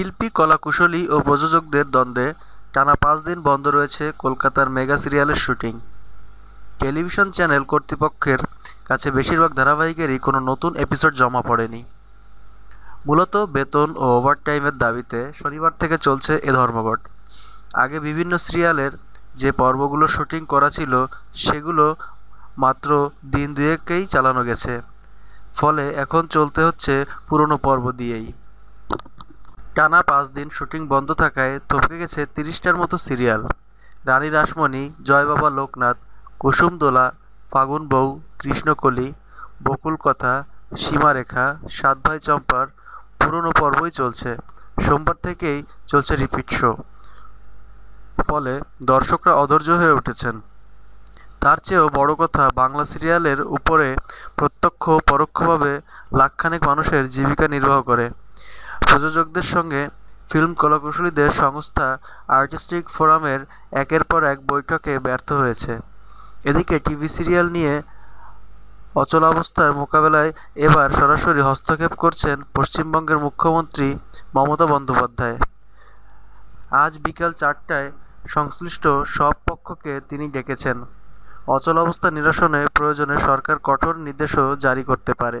শিল্পী, কলাকুশলী ও প্রযোজকদের দ্বন্দ্বে টানা পাঁচ দিন বন্ধ রয়েছে কলকাতার মেগা সিরিয়ালের শুটিং। টেলিভিশন চ্যানেল কর্তৃপক্ষের কাছে বেশিরভাগ ধারাবাহিকেরই কোনো নতুন এপিসোড জমা পড়েনি। মূলত বেতন ও ওভারটাইমের দাবিতে শনিবার থেকে চলছে এ ধর্মঘট। আগে বিভিন্ন সিরিয়ালের যে পর্বগুলো শুটিং করা ছিল, সেগুলো মাত্র দিন দুয়েকেই চালানো গেছে। ফলে এখন চলতে হচ্ছে পুরনো পর্ব দিয়েই। টানা পাঁচ দিন শুটিং বন্ধ থাকায় থমকে গেছে তিরিশটার মতো সিরিয়াল। রানী রাসমণি, জয় বাবা লোকনাথ কুসুমদোলা ফাগুন বউ, কৃষ্ণকলি, বকুল কথা, সীমারেখা, সাত ভাই চম্পার পুরনো পর্বই চলছে। সোমবার থেকেই চলছে রিপিট শো ফলে দর্শকরা অধৈর্য হয়ে উঠেছেন। তার চেয়েও বড় কথা, বাংলা সিরিয়ালের উপরে প্রত্যক্ষ পরোক্ষভাবে লাখখানেক মানুষের জীবিকা নির্বাহ করে। প্রযোজকদের সঙ্গে ফিল্ম কলাকুশলীদের সংস্থা আর্টিস্টিক ফোরামের একের পর এক বৈঠকে ব্যর্থ হয়েছে। এদিকে টিভি সিরিয়াল নিয়ে অচলাবস্থার মোকাবেলায় এবার সরাসরি হস্তক্ষেপ করছেন পশ্চিমবঙ্গের মুখ্যমন্ত্রী মমতা বন্দ্যোপাধ্যায়। আজ বিকাল চারটায় সংশ্লিষ্ট সব পক্ষকে তিনি ডেকেছেন। অচলাবস্থা নিরসনে প্রয়োজনে সরকার কঠোর নির্দেশও জারি করতে পারে।